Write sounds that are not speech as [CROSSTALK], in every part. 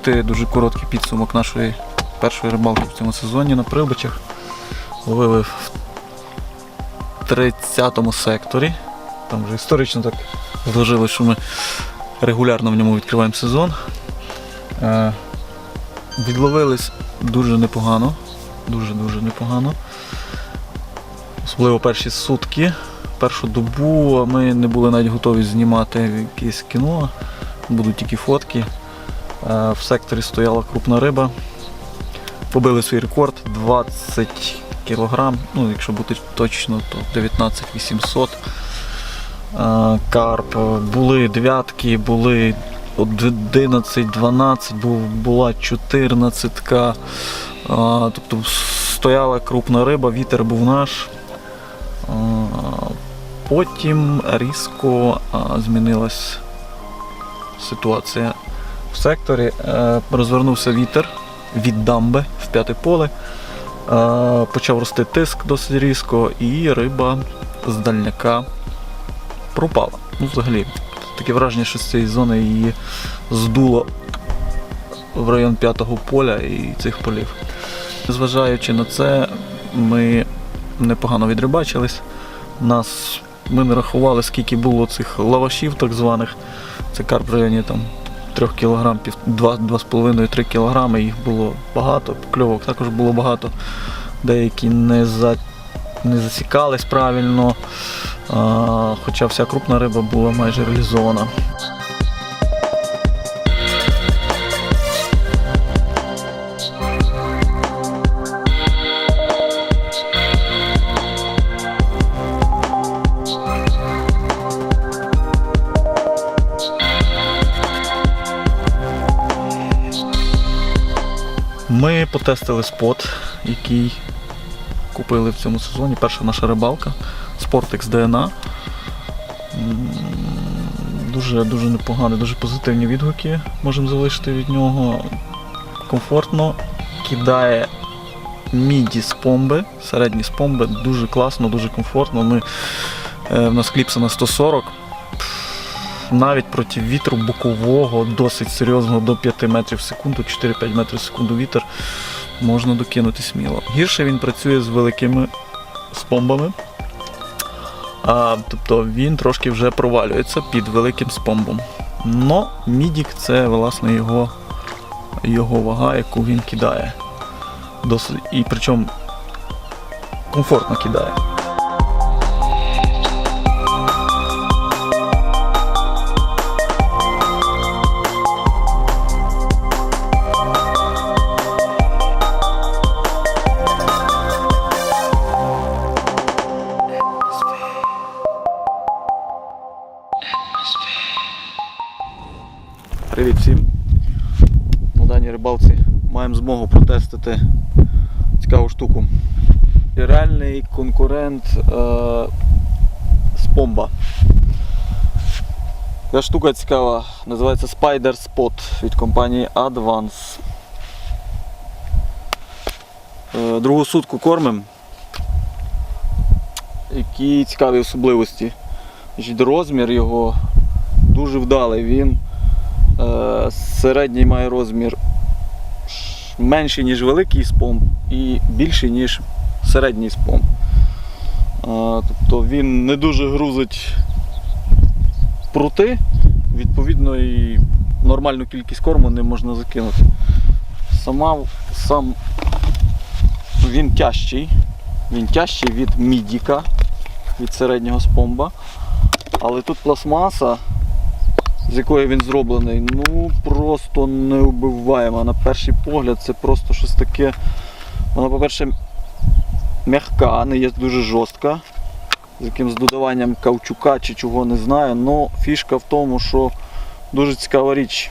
підвести дуже короткий підсумок нашої першої рибалки в цьому сезоні на Прилбичах. Ловили в 30-му секторі. Там вже історично так зложилось, що ми регулярно в ньому відкриваємо сезон. Е, Відловились дуже непогано. Дуже-дуже непогано. Особливо перші сутки. Першу добу ми не були навіть готові знімати якесь кіно будуть тільки фотки. Е, В секторі стояла крупна риба. Побили свій рекорд 20 кг, ну якщо бути точно, то 19 800. Е, Карп. Були дев'ятки, були 11, 12, був- була 14. Тобто стояла крупна риба, вітер був наш. Е, Потім різко змінилась ситуація в секторі. Е, Розвернувся вітер від дамби в п'яте поле. Е, Почав рости тиск досить різко, і риба з дальняка пропала. Ну, взагалі, таке враження, що з цієї зони її здуло в район п'ятого поля і цих полів. Зважаючи на це, ми непогано відрибачились. Нас ми не рахували, скільки було цих лавашів так званих. Це карп в районі там 3 кг, 2,5-3 кілограми. їх було багато, кльовок також було багато. Деякі не, за, не засікались правильно, а, хоча вся крупна риба була майже реалізована. Потестили спот, який купили в цьому сезоні. Перша наша рибалка. Sportex DNA. Дуже, дуже непогані, дуже позитивні відгуки можемо залишити від нього. Комфортно, кидає міді з помби, середні з помби, дуже класно, дуже комфортно. Ми, е, в нас кліпса на 140. Навіть проти вітру бокового, досить серйозного до 5 метрів в секунду, 4-5 метрів в секунду вітер можна докинути сміло. Гірше він працює з великими спомбами. А, тобто він трошки вже провалюється під великим спомбом. Но мідік це власне його, його вага, яку він кидає. Досить, і причому комфортно кидає. Рибалці маємо змогу протестити цікаву штуку. Реальний конкурент е, спомба. Ця штука цікава, називається Spider Spot від компанії Advance. Е, другу сутку кормим. Які цікаві особливості. Розмір його дуже вдалий. Він Е, Середній має розмір менший, ніж великий спомб і більший, ніж середній спомб. Е, Тобто він не дуже грузить прути, відповідно і нормальну кількість корму не можна закинути. Сама, сам він тяжчий, він тяжчий від мідіка, від середнього спомба. Але тут пластмаса з якої він зроблений, ну просто неубиваємо. На перший погляд це просто щось таке. Воно, по-перше, м'яка, не є дуже жорстка. З якимось додаванням каучука чи чого не знаю. Но фішка в тому, що дуже цікава річ.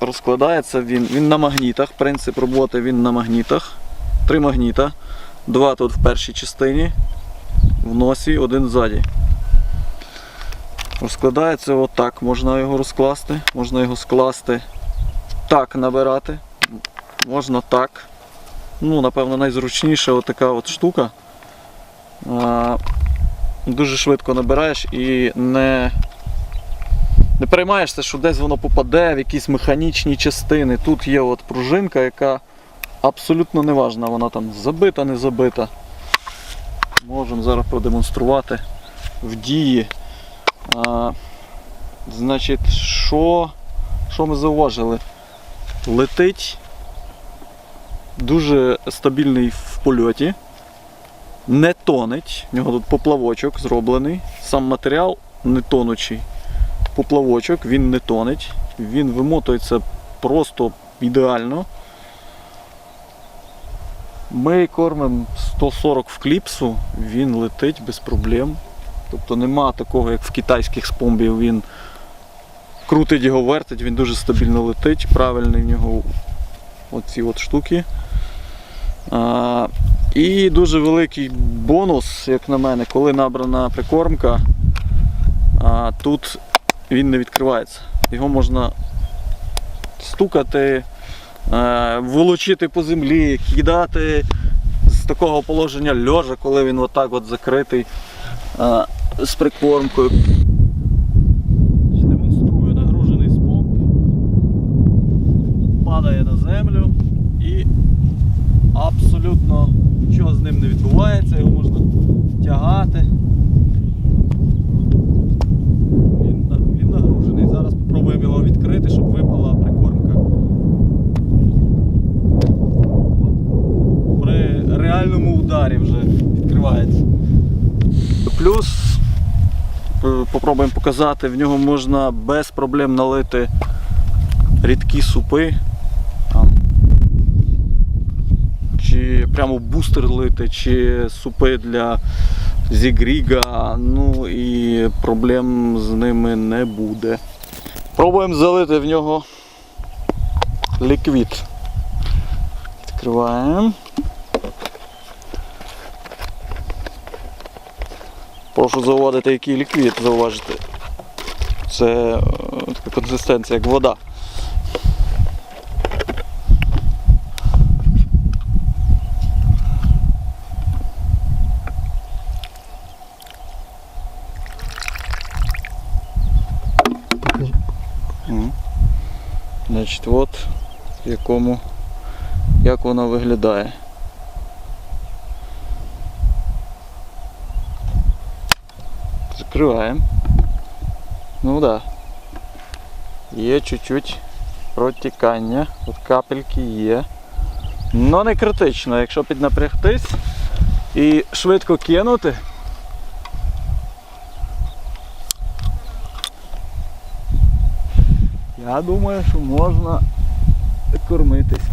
Розкладається він. Він на магнітах. Принцип роботи він на магнітах. Три магніта. Два тут в першій частині, в носі, один ззаді. Розкладається отак, можна його розкласти, можна його скласти так набирати, можна так. Ну, напевно, найзручніша отака от штука. Дуже швидко набираєш і не, не переймаєшся, що десь воно попаде в якісь механічні частини. Тут є от пружинка, яка абсолютно не важна, вона там забита, не забита. Можемо зараз продемонструвати в дії. А, значить, що, що ми зауважили? Летить дуже стабільний в польоті, не тонеть. В нього тут поплавочок зроблений. Сам матеріал не тонучий. Поплавочок, він не тонеть, він вимотується просто ідеально. Ми кормимо 140 в кліпсу, він летить без проблем. Тобто нема такого, як в китайських спомбів, він крутить його, вертить, він дуже стабільно летить, правильний в нього оці от штуки. А, і дуже великий бонус, як на мене, коли набрана прикормка, а, тут він не відкривається. Його можна стукати, е, волочити по землі, кидати з такого положення льожа, коли він отак от закритий е, з прикормкою. Демонструю нагружений спомб, падає на землю і абсолютно нічого з ним не відбувається, його можна тягати. Він, він нагружений. Зараз спробуємо його відкрити, щоб випала прикормка. При реальному ударі вже відкривається. Плюс попробуємо показати, в нього можна без проблем налити рідкі супи. Чи прямо бустер лити, чи супи для зігріга, ну і проблем з ними не буде. Пробуємо залити в нього ліквід. Відкриваємо. Прошу зауважити, який ліквід зауважити. Це е, така консистенція, як вода. Значить, от в якому, як вона виглядає. Закриваємо. Ну да. Є чуть-чуть протікання. От капельки є. Ну не критично, якщо піднапрягтись і швидко кинути. Я думаю, що можна кормитись.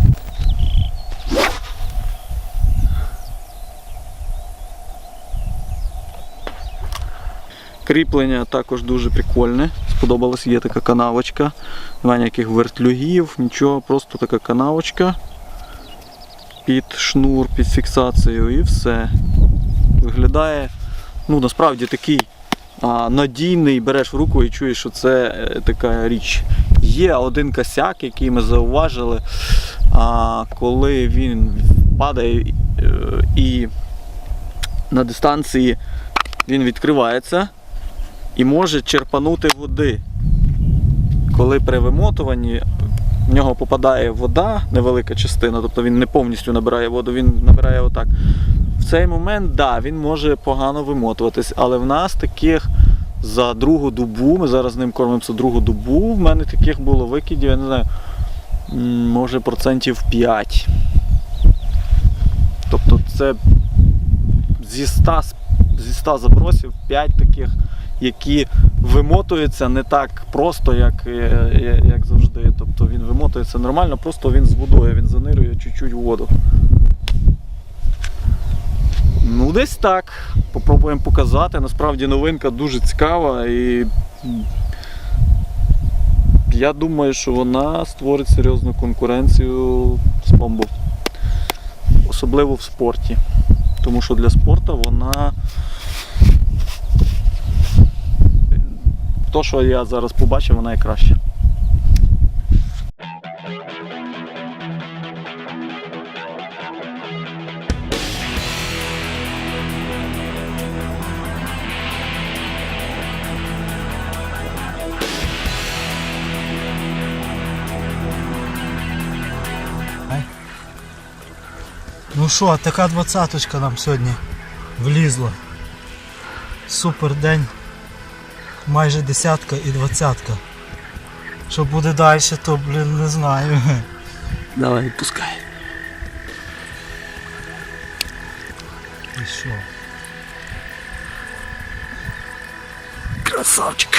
Кріплення також дуже прикольне. Сподобалось, є така канавочка. Немає ніяких вертлюгів, нічого, просто така канавочка під шнур, під фіксацію і все. Виглядає ну, насправді такий а, надійний, береш в руку і чуєш, що це е, така річ. Є один косяк, який ми зауважили, а, коли він падає е, і на дистанції він відкривається і може черпанути води. Коли при вимотуванні в нього попадає вода, невелика частина, тобто він не повністю набирає воду, він набирає отак. В цей момент, да, він може погано вимотуватись, але в нас таких за другу добу, ми зараз ним кормимося другу добу, в мене таких було викидів, я не знаю, може процентів 5. Тобто це зі 100, зі 100 забросів 5 таких, які вимотуються не так просто, як, е, е, як завжди. Тобто він вимотується нормально, просто він з водою, він занирює чуть-чуть воду. Ну, десь так. Попробуємо показати. Насправді новинка дуже цікава і я думаю, що вона створить серйозну конкуренцію з бомбо. Особливо в спорті. Тому що для спорту вона. То, що я зараз побачив, вона краще. Ну що, така двадцяточка нам сьогодні влізла. Супер день. Майже десятка і двадцятка. Що буде далі, то, блін, не знаю. Давай, пускай. І що? Красавчик.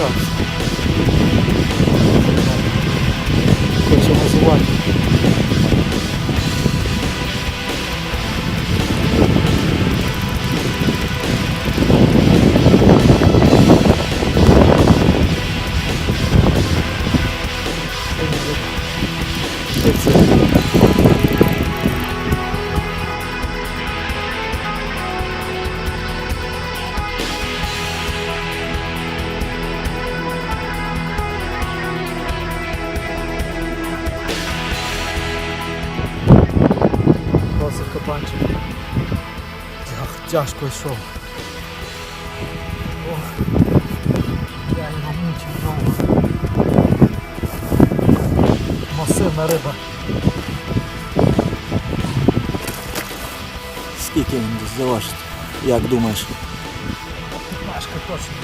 Розвертався. Хочу називати. Капанчик. Ах, тяжко йшов. Ох, я його мучив довго. Масивна риба. Скільки він заважить? Як думаєш? Пашка точно.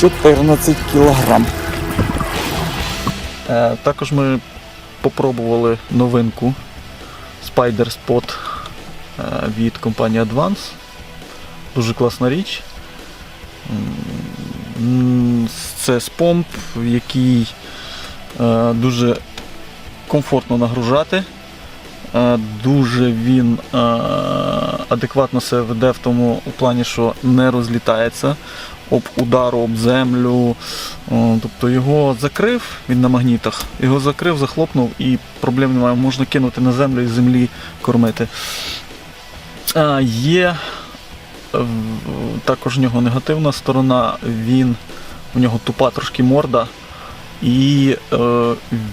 14 кілограм. Е, також ми попробували новинку Spider Spot е, від компанії Advance. Дуже класна річ. Це спомп, який е, дуже комфортно нагружати. Дуже він адекватно себе веде в тому плані, що не розлітається об удару, об землю. Тобто його закрив, він на магнітах, його закрив, захлопнув і проблем немає. Можна кинути на землю і землі кормити. А, є е, також в нього негативна сторона. Він, у нього тупа трошки морда, і е,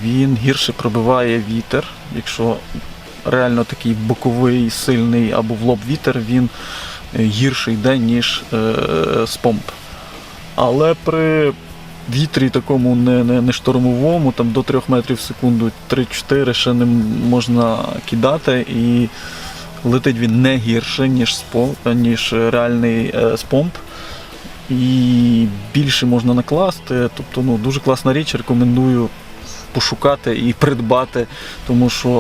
він гірше пробиває вітер. Якщо реально такий боковий, сильний або в лоб вітер, він е, гірше йде, ніж е, з помп. Але при вітрі такому не, не, не штормовому, там до 3 метрів в секунду, 3-4 ще не можна кидати. І летить він не гірше, ніж, з ніж реальний е, з помп. І більше можна накласти. Тобто ну, дуже класна річ, рекомендую пошукати і придбати, тому що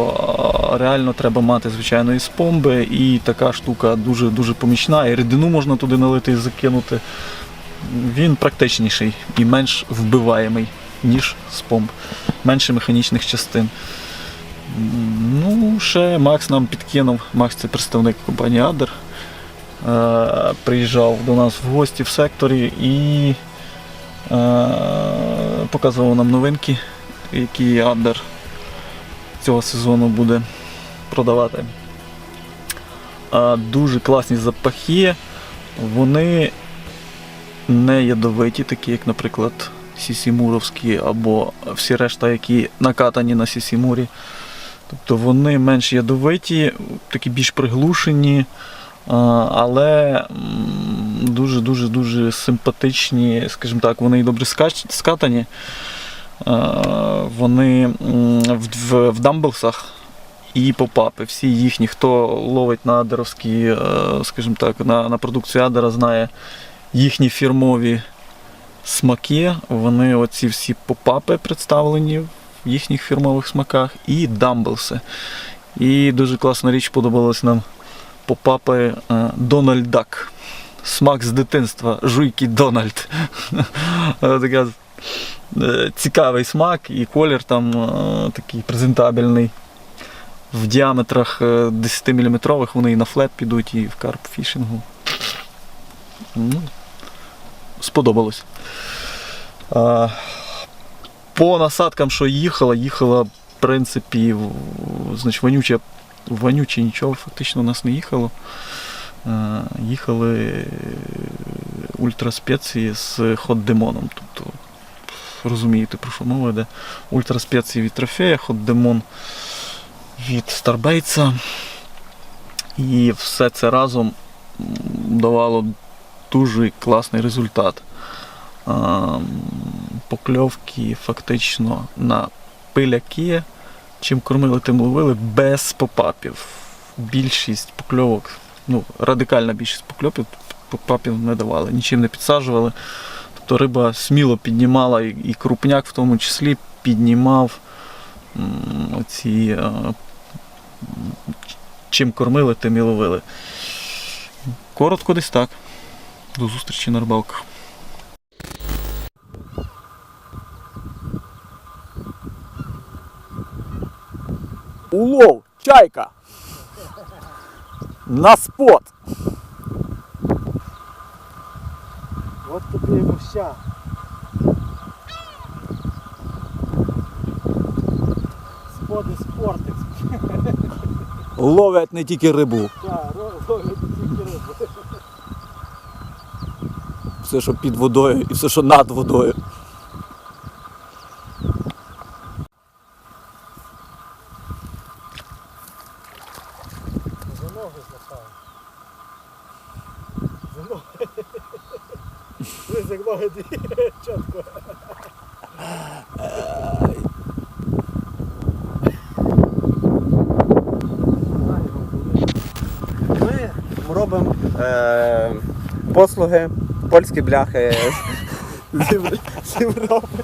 а, реально треба мати, звичайно, і спомби, і така штука дуже дуже помічна, і рідину можна туди налити і закинути. Він практичніший і менш вбиваємий, ніж спомб. Менше механічних частин. Ну, ще Макс нам підкинув. Макс це представник компанії Адер. Приїжджав до нас в гості в секторі і е, показував нам новинки, які Адер цього сезону буде продавати. Е, дуже класні запахи. Вони не ядовиті, такі як, наприклад, Сісімуровські або всі решта, які накатані на Сісімурі. Тобто вони менш ядовиті, такі більш приглушені, але дуже-дуже дуже симпатичні, скажімо так, вони і добре скатані. Вони в, дамблсах і попапи. Всі їхні, хто ловить на адеровські, е, скажімо так, на, на продукцію Адера, знає їхні фірмові смаки. Вони оці всі попапи представлені в їхніх фірмових смаках і дамблси. І дуже класна річ подобалась нам попапи е, Дональд Дак. Смак з дитинства, жуйки Дональд. [LAUGHS] Е, Така е, цікавий смак і колір там такий презентабельний. В діаметрах 10-мм вони і на флет підуть, і в карпфішингу. Ну, сподобалось. По насадкам, що їхала, їхала, в принципі, значить, вонюче, вонюче нічого фактично у нас не їхало. Їхали ультраспеції з хот-демоном. Тобто, розумієте, про що мова йде. Ультраспеції від трофея, хот-демон від Старбейтса. І все це разом давало дуже класний результат. Покльовки фактично на пиляки. Чим кормили, тим ловили без попапів. Більшість покльовок, ну, радикальна більшість покльовок попапів не давали, нічим не підсаджували. Тобто риба сміло піднімала, і, і крупняк в тому числі піднімав оці. е, Чим кормили, тим і ловили. Коротко десь так. До зустрічі на рибалках. Улов, чайка. На спот. От тобі і моща. Споди спортикс. Ловлять не тільки рибу. Все, що під водою і все, що над водою. Польські бляхи з Європи.